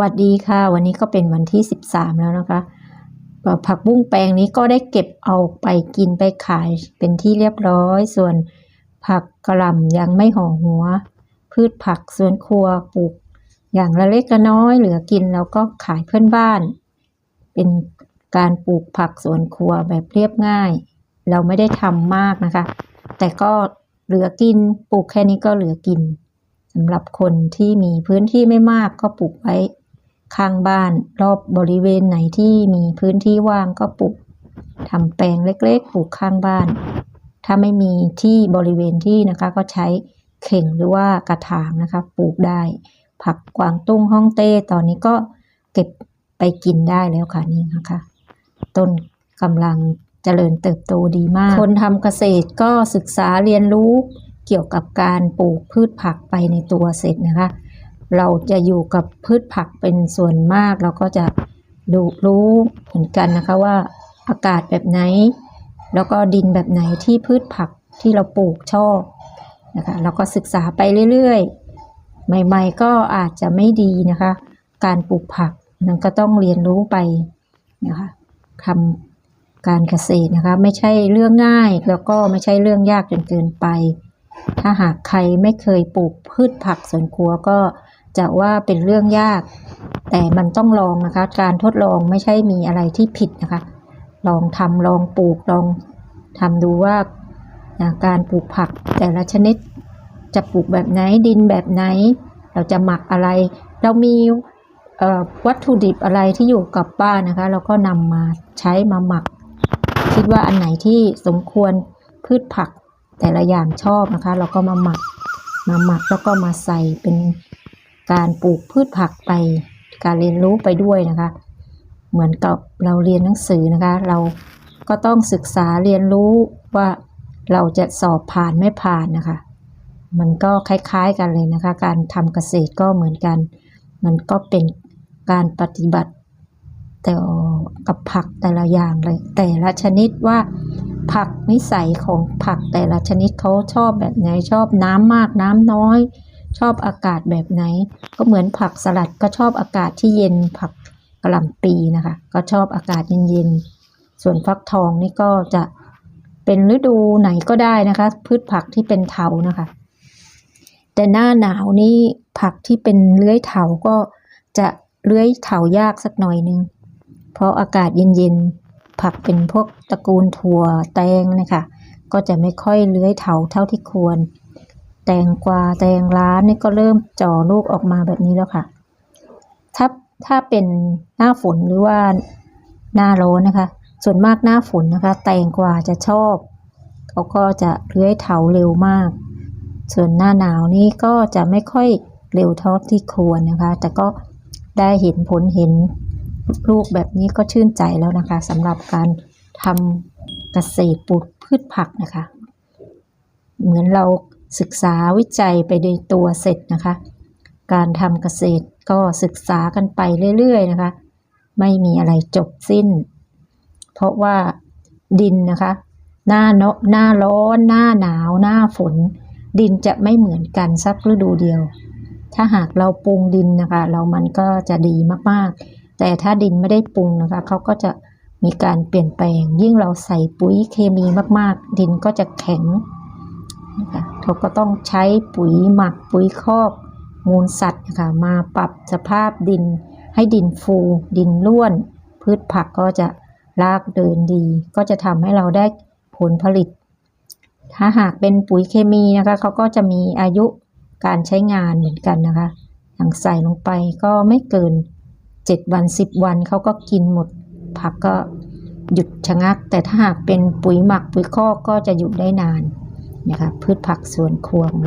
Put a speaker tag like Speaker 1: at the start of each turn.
Speaker 1: วัสดีค่ะ วันนี้ก็เป็นวันที่ 13 แล้วนะคะ ผักบุ้งแปลงนี้ก็ได้เก็บเอาไปกินไปขายเป็นที่เรียบร้อย ส่วนผักกระหล่ำยังไม่ห่อหัว พืชผักสวนครัวปลูก อย่างละเล็กละน้อย เหลือกินแล้วก็ขายเพื่อนบ้าน เป็นการปลูกผักสวนครัวแบบเรียบง่าย เราไม่ได้ทำมากนะคะ แต่ก็เหลือกินปลูกแค่นี้ก็เหลือกินสำหรับคนที่มีพื้นที่ไม่มากก็ปลูกไว้ ข้างบ้านรอบบริเวณไหนที่มีพื้นที่ว่างก็ปลูกทำแปลงเล็กๆ ปลูกข้างบ้าน ถ้าไม่มีที่บริเวณที่นะคะก็ใช้เข่งหรือว่ากระถางนะคะ ปลูกได้ ผักกวางตุ้งฮ่องเต้ตอนนี้ก็เก็บไปกินได้แล้วค่ะนี่นะคะ ต้นกำลังเจริญเติบโตดีมาก คนทำเกษตรก็ศึกษาเรียนรู้เกี่ยวกับการปลูกพืชผักไปในตัวเสร็จนะคะ เราจะอยู่กับพืชผักเป็นส่วนมาก เราก็จะดูรู้เหมือนกันนะคะว่าอากาศแบบไหน แล้วก็ดินแบบไหนที่พืชผักที่เราปลูกชอบนะคะเราก็ศึกษาไปเรื่อยๆ ใหม่ๆก็อาจจะไม่ดีนะคะ การปลูกผักมันก็ต้องเรียนรู้ไปนะคะทำการเกษตรนะคะไม่ใช่เรื่องง่ายแล้วก็ไม่ใช่เรื่องยากจนเกินไป ถ้าหากใครไม่เคยปลูกพืชผักสวนครัวก็ จะว่าเป็นเรื่องยาก แต่มันต้องลองนะคะ การทดลองไม่ใช่มีอะไรที่ผิดนะคะ ลองทำลองปลูกลองทำดูว่าาการปลูกผักแต่ละชนิด จะปลูกแบบไหนดินแบบไหน เราจะหมักอะไร เรามีวัตถุดิบอะไรที่อยู่กับบ้านนะคะ เราก็นำมาใช้มาหมัก คิดว่าอันไหนที่สมควรพืชผักแต่ละอย่างชอบนะคะ เราก็มาหมักมาหมักแล้วก็มาใส่เป็น การปลูกพืชผักไป การเรียนรู้ไปด้วยนะคะ เหมือนกับเราเรียนหนังสือนะคะ เราก็ต้องศึกษาเรียนรู้ว่าเราจะสอบผ่านไม่ผ่านนะคะ มันก็คล้ายๆกันเลยนะคะ การทำเกษตรก็เหมือนกัน มันก็เป็นการปฏิบัติแต่กับผักแต่ละอย่างเลย แต่ละชนิดว่าผักนิสัยของผักแต่ละชนิดเขาชอบแบบไหนชอบน้ำมากน้ำน้อย ชอบอากาศแบบไหน ก็เหมือนผักสลัดก็ชอบอากาศที่เย็นผักกระหล่ำปีนะคะ ก็ชอบอากาศเย็นๆส่วนฟักทองนี่ก็จะเป็นฤดูไหนก็ได้นะคะ พืชผักที่เป็นเถานะคะ แต่หน้าหนาวนี่ผักที่เป็นเลื้อยเถาก็จะเลื้อยเถายากสักหน่อยนึง เพราะอากาศเย็นๆผักเป็นพวกตระกูลถั่วแตงนะคะก็จะไม่ค่อยเลื้อยเถาเท่าที่ควร แตงกวาแตงร้านนี่ก็เริ่มจ่อลูกออกมาแบบนี้แล้วค่ะ ถ้าถ้าเป็นหน้าฝนหรือว่าหน้าร้อนนะคะ ส่วนมากหน้าฝนนะคะ แตงกวาจะชอบ เขาก็จะเลื้อยเถาเร็วมาก ส่วนหน้าหนาวนี่ก็จะไม่ค่อยเร็วเท่าที่ควรนะคะ แต่ก็ได้เห็นผลเห็นลูกแบบนี้ก็ชื่นใจแล้วนะคะสำหรับการทำเกษตรปลูกพืชผักนะคะ เหมือนเรา ศึกษาวิจัยไปในตัวเสร็จนะคะ การทำเกษตรก็ศึกษากันไปเรื่อยๆนะคะ ไม่มีอะไรจบสิ้น เพราะว่าดินนะคะ หน้าเนาะหน้าร้อน หน้าหนาว หน้าฝน ดินจะไม่เหมือนกันสักฤดูเดียว ถ้าหากเราปรุงดินนะคะ เรามันก็จะดีมากๆ แต่ถ้าดินไม่ได้ปรุงนะคะเขาก็จะมีการเปลี่ยนแปลง ยิ่งเราใส่ปุ๋ยเคมีมากๆ ดินก็จะแข็ง นะคะเขาก็ต้องใช้ปุ๋ยหมักปุ๋ยคอกมูลสัตว์นะคะมาปรับสภาพดิน ให้ดินฟู ดินร่วน พืชผักก็จะรากเดินดี ก็จะทำให้เราได้ผลผลิต ถ้าหากเป็นปุ๋ยเคมีนะคะเขาก็จะมีอายุการใช้งานเหมือนกันนะคะอย่างใส่ลงไปก็ไม่เกิน 7 วัน 10 วันเขาก็กินหมด ผักก็หยุดชะงัก แต่ถ้าหากเป็นปุ๋ยหมักปุ๋ยคอกก็จะอยู่ได้นาน นะคะพืชผักสวนครัวของเรา